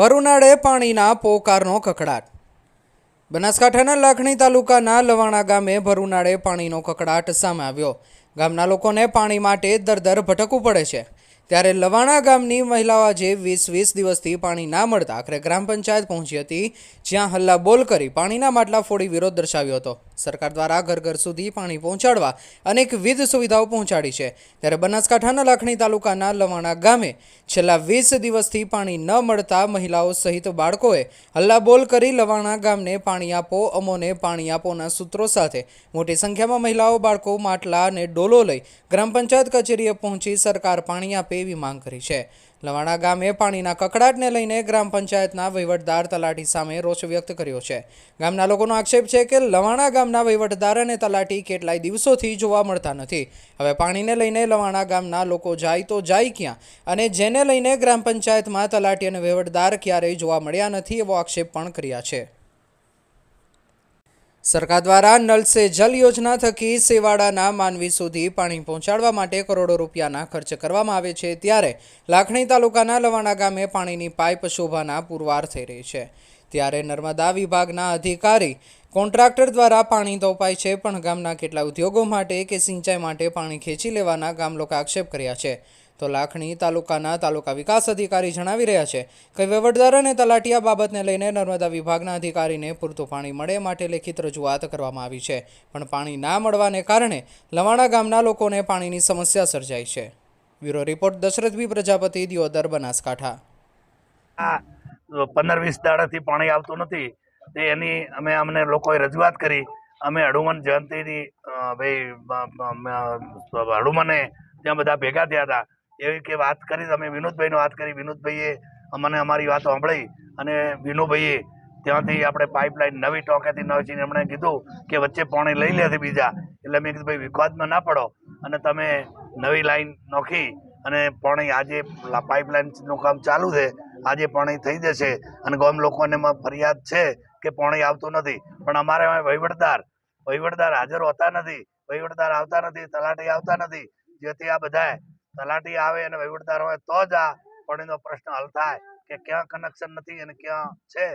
ભર ઉનાળે પાણીના પોકારનો કકડાટ. બનાસકાંઠાના લાખણી તાલુકાના લવાણા ગામે ભરુનાળે પાણીનો કકડાટ સામે આવ્યો. ગામના લોકોને પાણી માટે દર દર ભટકવું પડે છે. ત્યારે લવાણા ગામની મહિલાઓ આજે વીસ વીસ દિવસથી પાણી ના મળતા આખરે ગ્રામ પંચાયત પહોંચી હતી, જ્યાં હલ્લા બોલ કરી પાણીના માટલા ફોડી વિરોધ દર્શાવ્યો હતો. સરકાર દ્વારા ઘર ઘર સુધી પાણી પહોંચાડવા અનેકવિધ સુવિધાઓ પહોંચાડી છે. ત્યારે બનાસકાંઠાના લાખણી તાલુકાના લવાણા ગામે છેલ્લા વીસ દિવસથી પાણી ન મળતા મહિલાઓ સહિત બાળકોએ હલ્લાબોલ કરી લવાણા ગામને પાણી આપો, અમોને પાણી આપોના સૂત્રો સાથે મોટી સંખ્યામાં મહિલાઓ, બાળકો, માટલા અને ડોલો લઈ ગ્રામ પંચાયત કચેરીએ પહોંચી સરકાર પાણી આપે એવી માંગ કરી છે. લવાણા ગામે પાણીના કકડાટને લઈને ગ્રામ પંચાયતના વહીવટદાર તલાટી સામે રોષ વ્યક્ત કર્યો છે. ગામના લોકોનો આક્ષેપ છે કે લવાણા ગામના વહીવટદાર અને તલાટી કેટલાય દિવસોથી જોવા મળતા નથી. હવે પાણીને લઈને લવાણા ગામના લોકો જાય તો જાય ક્યાં? અને જેને લઈને ગ્રામ પંચાયતમાં તલાટી અને વહીવટદાર ક્યારેય જોવા મળ્યા નથી એવો આક્ષેપ પણ કર્યા છે. સરકાર દ્વારા નલ સે જલ યોજના થકી સેવાડાના માનવી સુધી પાણી પહોંચાડવા માટે કરોડો રૂપિયાના ખર્ચ કરવામાં આવે છે ત્યારે લાખણી તાલુકાના લવાણા ગામે પાણીની પાઇપ શોભાના પુરવાર થઈ રહી છે. ત્યારે નર્મદા વિભાગના અધિકારી કોન્ટ્રાક્ટર દ્વારા પાણી તોપાય છે, પણ ગામના કેટલા ઉદ્યોગો માટે કે સિંચાઈ માટે પાણી ખેંચી લેવાના ગામ લોકો આક્ષેપ કર્યા છે. તો લાખણી તાલુકાના તાલુકા વિકાસ અધિકારી જણાવી રહ્યા છે કે વહીવટદાર અને તલાટીયા બાબતને લઈને નર્મદા વિભાગના અધિકારીને પૂરતું પાણી મળે માટે લેખિત રજૂઆત કરવામાં આવી છે. પણ પાણી ના મળવાને કારણે લવાણા ગામના લોકોને પાણીની સમસ્યા સર્જાઈ છે. Bureau report Dashrathbhai Prajapati, Deodar, Banaskantha. પંદર વીસ દાડાથી પાણી આવતું નથી. તે એની અમે અમને લોકોએ રજૂઆત કરી. અમે હનુમાન જયંતિની ભાઈ હનુમાને ત્યાં બધા ભેગા થયા હતા. એવી કે વાત કરી, અમે વિનોદભાઈને વાત કરી. વિનોદભાઈએ અમને અમારી વાત સાંભળી અને વિનુભાઈએ ત્યાંથી આપણે પાઇપલાઇન નવી ટોકેથી નવી એમણે કીધું કે વચ્ચે પાણી લઈ લેશે બીજા. એટલે મેં કીધું, ભાઈ, વિવાદમાં ના પડો. અને તમે નવી લાઈન નોખી અને પાણી આજે પાઇપલાઇનનું કામ ચાલુ છે. આજે પાણી થઈ જશે અને ગામ લોકોને એમાં ફરિયાદ છે કે પાણી આવતું નથી. પણ અમારે અમે વહીવટદાર વહીવટદાર હાજર હોતા નથી, વહીવટદાર આવતા નથી, તલાટી આવતા નથી. જેથી આ બધા તલાટી આવે અને વહીવટદાર હોય તો જ આ પાણીનો પ્રશ્ન હલ થાય કે ક્યાં કનેક્શન નથી અને ક્યાં છે.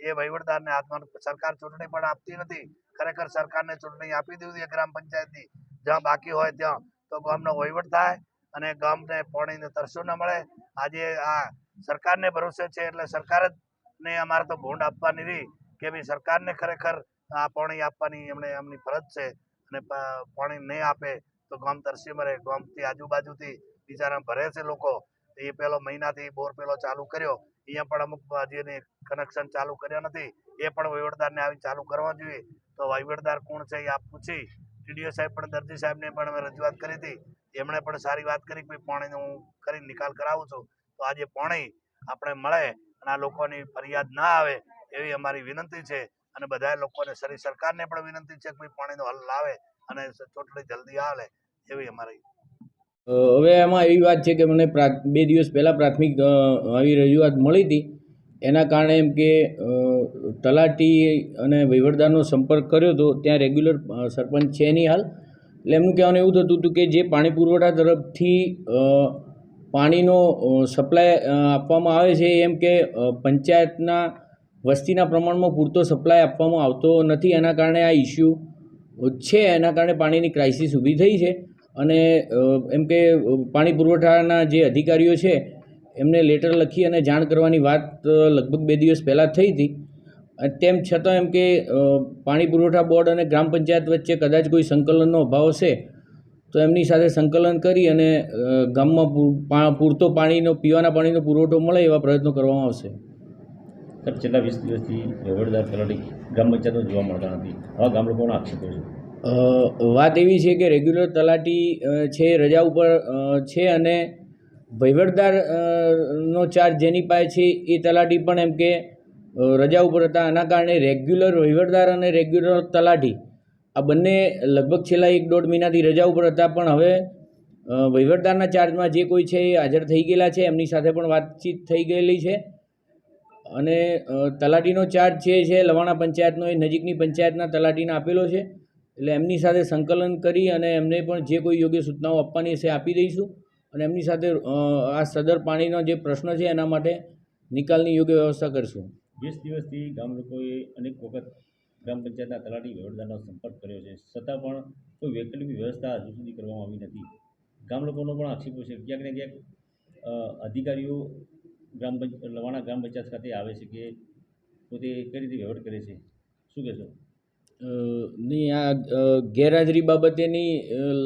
એ વહીવટદારને હાથમાં સરકાર ચૂંટણી પણ આપતી નથી. ખરેખર સરકારને ચૂંટણી આપી દીધી ગ્રામ પંચાયતની. જ્યાં બાકી હોય ત્યાં તો ગામનો વહીવટ થાય અને ગામને પાણીને તરસો ન મળે. આજે આ સરકારને ભરોસે છે એટલે સરકાર જ ને અમારે તો ભૂંડ આપવાની રહી કે ભાઈ સરકારને ખરેખર આ પાણી આપવાની એમણે એમની ફરજ છે અને પાણી નહીં આપે તો ગામ તરસી મરે ગામથી આજુબાજુથી બિચારા ભરે છે લોકો. એ પેલો મહિનાથી બોર પેલો ચાલુ કર્યો. અહીંયા પણ અમુક હજી કનેક્શન ચાલુ કર્યા નથી. એ પણ વહીવટદારને આવી ચાલુ કરવા જોઈએ. તો વહીવટદાર કોણ છે એ આપ પૂછી. ટીડીઓ સાહેબ પણ દરજી સાહેબને પણ અમે રજૂઆત કરી હતી. એમણે પણ સારી વાત કરી કે પાણીનો હું કરી નિકાલ કરાવું છું. તો આજે પાણી આપણે મળે અને આ લોકોની ફરિયાદ ના આવે એવી અમારી વિનંતી છે. અને બધા લોકોને સરી સરકારને પણ વિનંતી છે કે ભાઈ પાણીનો હલ લાવે અને ચોટલી જલ્દી આવે. એવી અમારી? હવે એમાં એવી વાત છે કે મને બે દિવસ પહેલાં પ્રાથમિક આવી રજૂઆત મળી હતી. એના કારણે એમ કે તલાટી અને વહીવટદારનો સંપર્ક કર્યો હતો. ત્યાં રેગ્યુલર સરપંચ છે નહીં હાલ. એટલે એમનું કહેવાનું એવું થતું હતું કે જે પાણી પુરવઠા તરફથી પાણીનો સપ્લાય આપવામાં આવે છે એમ કે પંચાયતના વસ્તીના પ્રમાણમાં પૂરતો સપ્લાય આપવામાં આવતો નથી. એના કારણે આ ઇસ્યુ છે. એના કારણે પાણીની ક્રાઇસિસ ઊભી થઈ છે. અને એમ કે પાણી પુરવઠાના જે અધિકારીઓ છે, એમને લેટર લખી અને જાણ કરવાની વાત લગભગ બે દિવસ પહેલાં થઈ હતી. તેમ છતાં એમ કે પાણી પુરવઠા બોર્ડ અને ગ્રામ પંચાયત વચ્ચે કદાચ કોઈ સંકલનનો અભાવ હશે, તો એમની સાથે સંકલન કરી અને ગામમાં પૂરતો પાણીનો, પીવાના પાણીનો પુરવઠો મળે એવા પ્રયત્નો કરવામાં આવશે. છેલ્લા વીસ દિવસથી વહીવટદાર તલાટી ગ્રામ પંચાયતો જોવા મળતા નથી. આવા ગામ લોકોના આક્ષેપો છે. વાત એવી છે કે રેગ્યુલર તલાટી છે, રજા ઉપર છે અને વહીવટદાર નો ચાર્જ જેની પાસે છે એ તલાટી પણ એમ કે રજા ઉપર હતા. આના કારણે રેગ્યુલર વહીવટદાર અને રેગ્યુલર તલાટી આ બંને લગભગ છેલ્લા એક દોઢ મહિનાથી રજા ઉપર હતા. પણ હવે વહીવટદારના ચાર્જમાં જે કોઈ છે એ હાજર થઈ ગયેલા છે. એમની સાથે પણ વાતચીત થઈ ગયેલી છે. અને તલાટીનો ચાર્જ છે છે, લવાણા પંચાયતનો એ નજીકની પંચાયતના તલાટીને આપેલો છે. એટલે એમની સાથે સંકલન કરી અને એમને પણ જે કોઈ યોગ્ય સૂચનાઓ આપવાની છે આપી દઈશું. અને એમની સાથે આ સદર પાણીનો જે પ્રશ્ન છે એના માટે નિકાલની યોગ્ય વ્યવસ્થા કરીશું. વીસ દિવસથી ગામ લોકોએ અનેક વખત ગ્રામ પંચાયતના તલાટી વહીવટદારનો સંપર્ક કર્યો છે. છતાં પણ કોઈ વૈકલ્પિક વ્યવસ્થા હજુ સુધી કરવામાં આવી નથી. ગામ લોકોનો પણ આક્ષેપો છે. ક્યાંક ને ક્યાંક અધિકારીઓ ગ્રામ પંચ લવાણા ગ્રામ પંચાયત ખાતે આવે છે કે પોતે કઈ રીતે વહીવટ કરે છે? શું કહેશો? ની આ ગેરહાજરી બાબતેની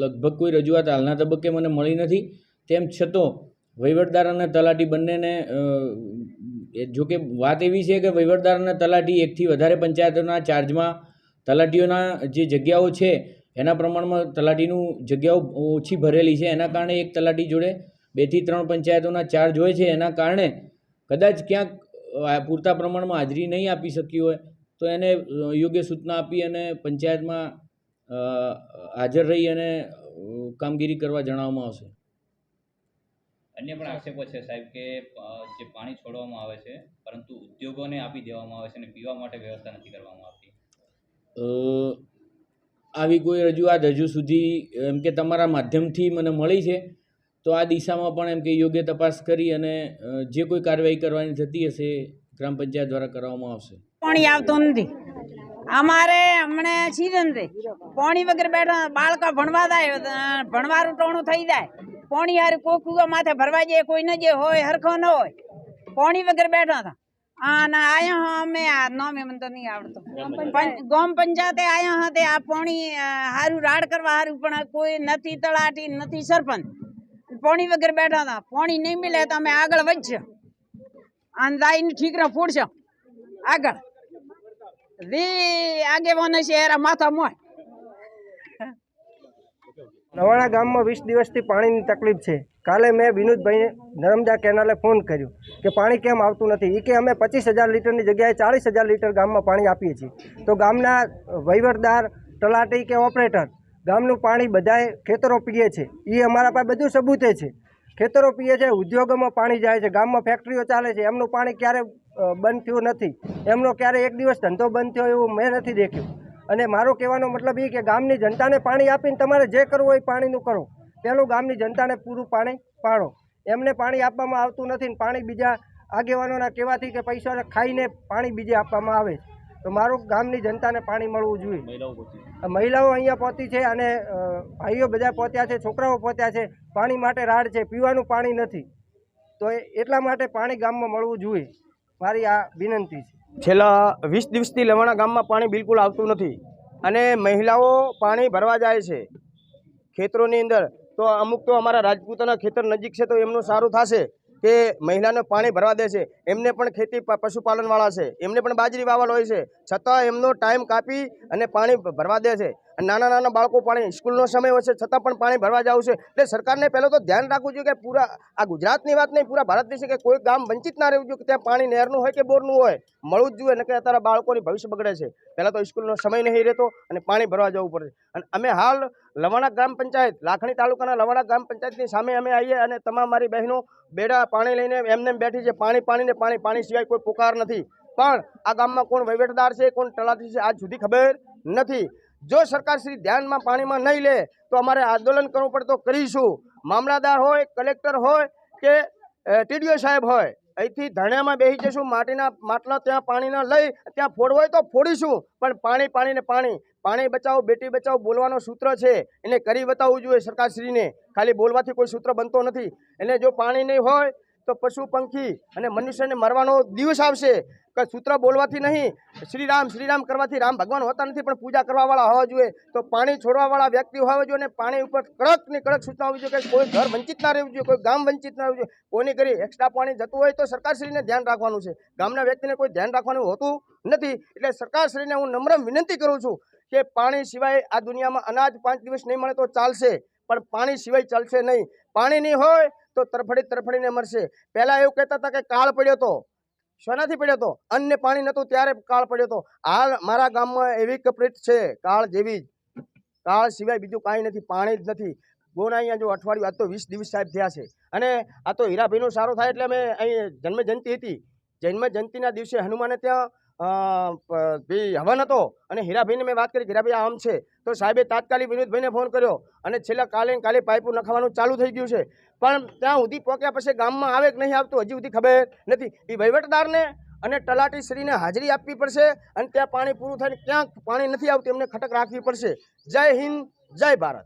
લગભગ કોઈ રજૂઆત હાલના તબક્કે મને મળી નથી. તેમ છતાં વહીવટદાર અને તલાટી બંનેને જોકે વાત એવી છે કે વહીવટદાર અને તલાટી એકથી વધારે પંચાયતોના ચાર્જમાં તલાટીઓના જે જગ્યાઓ છે, એના પ્રમાણમાં તલાટીનું જગ્યાઓ ઓછી ભરેલી છે. એના કારણે એક તલાટી જોડે બેથી ત્રણ પંચાયતોના ચાર્જ હોય છે. એના કારણે કદાચ ક્યાંક પૂરતા પ્રમાણમાં હાજરી નહીં આપી શકી હોય. તો એને યોગ્ય સૂચના આપી અને પંચાયતમાં હાજર રહી અને કામગીરી કરવા જણાવવામાં આવશે. અન્ય પણ આક્ષેપો છે સાહેબ કે જે પાણી છોડવામાં આવે છે પરંતુ ઉદ્યોગોને આપી દેવામાં આવે છે અને પીવા માટે વ્યવસ્થા નથી કરવામાં આવતી. આવી કોઈ રજૂઆત હજુ સુધી એમ કે તમારા માધ્યમથી મને મળી છે તો આ દિશામાં પણ એમ કે યોગ્ય તપાસ કરી અને જે કોઈ કાર્યવાહી કરવાની થતી હશે ગ્રામ પંચાયત દ્વારા કરવામાં આવશે. પાણી આવતું નથી. અમારે હમણે સીઝન છે પાણી વગર બેઠા બાળકા ભણવા જાય અ, ભણવાનું ટોણું થઈ જાય. પાણી હારું કોઈ કુવા માથે ભરવા જાય કોઈ ન જે હોય હરખો ન હોય. પાણી વગર બેઠા હતા. આના આયા હા અમે આ નામે મને તો નહીં આવડતું. ગોમ પંચાયતે આયા હા તે આ પાણી હારું રાડ કરવા હારું પણ કોઈ નથી તળાટી નથી સરપંચ. પાણી વગર બેઠા હતા. પાણી નહીં મળે તો અમે આગળ વધશે અને લાઈન ઠીકરા ફૂડશે આગળ. રે આગેવાનો છે માથા મોય. નવાણા ગામમાં વીસ દિવસથી પાણીની તકલીફ છે. કાલે મેં વિનોદભાઈને નર્મદા કેનાલે ફોન કર્યો કે પાણી કેમ આવતું નથી. એ કે અમે પચીસ હજાર લીટરની જગ્યાએ ચાલીસ હજાર લીટર ગામમાં પાણી આપીએ છીએ. તો ગામના વહીવટદાર, તલાટી કે ઓપરેટર, ગામનું પાણી બધાએ ખેતરો પીએ છે. એ અમારા પાસે બધું સબૂતે છે. ખેતરો પીએ છે, ઉદ્યોગોમાં પાણી જાય છે, ગામમાં ફેક્ટરીઓ ચાલે છે. એમનું પાણી ક્યારે બંધ થયું નથી. એમનો ક્યારે એક દિવસ ધંધો બંધ થયો એવું મેં નથી દેખ્યું. અને મારો કહેવાનો મતલબ એ કે ગામની જનતાને પાણી આપીને તમારે જે કરવું હોય પાણીનું કરો. પહેલું ગામની જનતાને પૂરું પાણી પાડો. એમને પાણી આપવામાં આવતું નથી ને પાણી બીજા આગેવાનોના કહેવાથી કે પૈસા ખાઈને પાણી બીજે આપવામાં આવે. તો મારું ગામની જનતાને પાણી મળવું જોઈએ. મહિલાઓ અહીંયા પહોંચી છે અને ભાઈઓ બધા પહોંચ્યા છે છોકરાઓ પહોંચ્યા છે. પાણી માટે રાડ છે પીવાનું પાણી નથી. તો એટલા માટે પાણી ગામમાં મળવું જોઈએ. મારી આ વિનંતી છે. છેલ્લા વીસ દિવસથી લવાણા ગામમાં પાણી બિલકુલ આવતું નથી અને મહિલાઓ પાણી ભરવા જાય છે ખેતરોની અંદર. તો અમુક તો અમારા રાજપૂતોના ખેતર નજીક છે તો એમનું સારું થશે કે મહિલાને પાણી ભરવા દે છે. એમને પણ ખેતી પશુપાલનવાળા છે. એમને પણ બાજરી વાવલ હોય છે. છતાં એમનો ટાઈમ કાપી અને પાણી ભરવા દે છે. નાના નાના બાળકો પાણી સ્કૂલનો સમય હોય છે, છતાં પણ પાણી ભરવા જવું છે. એટલે સરકારને પહેલાં તો ધ્યાન રાખવું જોઈએ કે પૂરા, આ ગુજરાતની વાત નહીં, પૂરા ભારત દેશે કે કોઈ ગામ વંચિત ના રહેવું જોઈએ, કે ત્યાં પાણી નહેરનું હોય કે બોરનું હોય, મળવું જ જોઈએ ને કે અત્યારે બાળકોની ભવિષ્ય બગડે છે. પહેલાં તો સ્કૂલનો સમય નહીં રહેતો અને પાણી ભરવા જવું પડે અને અમે હાલ લવાણા ગ્રામ પંચાયત, લાખણી તાલુકાના લવાણા ગ્રામ પંચાયતની સામે અમે આવીએ અને તમામ મારી બહેનો બેડા પાણી લઈને એમને એમ બેઠી છે, પાણી પાણીને પાણી પાણી સિવાય કોઈ પુકાર નથી. પણ આ ગામમાં કોણ વહીવટદાર છે, કોણ તલાટી છે, આજ સુધી ખબર નથી. જો સરકારશ્રી ધ્યાનમાં પાણીમાં નહીં લે, તો અમારે આંદોલન કરવું પડે તો કરીશું. મામલાદાર હોય, કલેક્ટર હોય કે ટીડીઓ સાહેબ હોય, અહીંથી ધણામાં બેસી જઈશું, માટીના માટલા ત્યાં પાણીના લઈ, ત્યાં ફોડવું હોય તો ફોડીશું, પણ પાણી પાણીને પાણી. પાણી બચાવો, બેટી બચાવો બોલવાનો સૂત્ર છે, એને કરી બતાવવું જોઈએ સરકારશ્રીને. ખાલી બોલવાથી કોઈ સૂત્ર બનતો નથી. એને જો પાણી નહીં હોય, તો પશુ, પંખી અને મનુષ્યને મરવાનો દિવસ આવશે. કે સૂત્ર બોલવાથી નહીં. શ્રીરામ શ્રીરામ કરવાથી રામ ભગવાન હોતા નથી, પણ પૂજા કરવાવાળા હોવા જોઈએ. તો પાણી છોડવાવાળા વ્યક્તિ હોવા જોઈએ અને પાણી ઉપર કડક ને કડક સૂચના હોવી જોઈએ કે કોઈ ઘર વંચિત ના રહેવું જોઈએ, કોઈ ગામ વંચિત ના રહેવું જોઈએ. કોની કરી એક્સ્ટ્રા પાણી જતું હોય તો સરકારશ્રીને ધ્યાન રાખવાનું છે. ગામના વ્યક્તિને કોઈ ધ્યાન રાખવાનું હોતું નથી. એટલે સરકારશ્રીને હું નમ્ર વિનંતી કરું છું કે પાણી સિવાય આ દુનિયામાં અનાજ પાંચ દિવસ નહીં મળે તો ચાલશે, પણ પાણી સિવાય ચાલશે નહીં. પાણી નહીં હોય તો તરફડી તરફડીને મરશે. પહેલાં એવું કહેતા હતા કે કાળ પડ્યો હતો શેનાથી પડ્યો હતો. અન્ન પાણી નહોતું, ત્યારે કાળ પડ્યો હતો. હાલ મારા ગામમાં એવી કપરીત છે, કાળ જેવી કાળ સિવાય બીજું કાંઈ નથી, પાણી જ નથી. ગોના અહીંયા જો અઠવાડિયું, આજ તો વીસ દિવસ સાહેબ થયા છે. અને આ તો હીરાભાઈનું સારું થાય એટલે અમે અહીં જન્મ જયંતિ હતી. જન્મ જયંતિના દિવસે હનુમાને ત્યાં ભાઈ હવન હતો અને હીરાભાઈને મેં વાત કરી કે હીરાભાઈ આમ છે. તો સાહેબે તાત્કાલિક વિનોદભાઈને ફોન કર્યો અને છેલ્લા કાલે કાલે પાઇપો નખાવાનું ચાલુ થઈ ગયું છે. પણ ત્યાં સુધી પહોંચ્યા પછી ગામમાં આવે કે નહીં આવતું, હજી સુધી ખબર નથી. એ વહીવટદારને અને તલાટી શ્રીને હાજરી આપવી પડશે અને ત્યાં પાણી પૂરું થઈને ક્યાંક પાણી નથી આવતું, એમને ખટક રાખવી પડશે. જય હિન્દ, જય ભારત.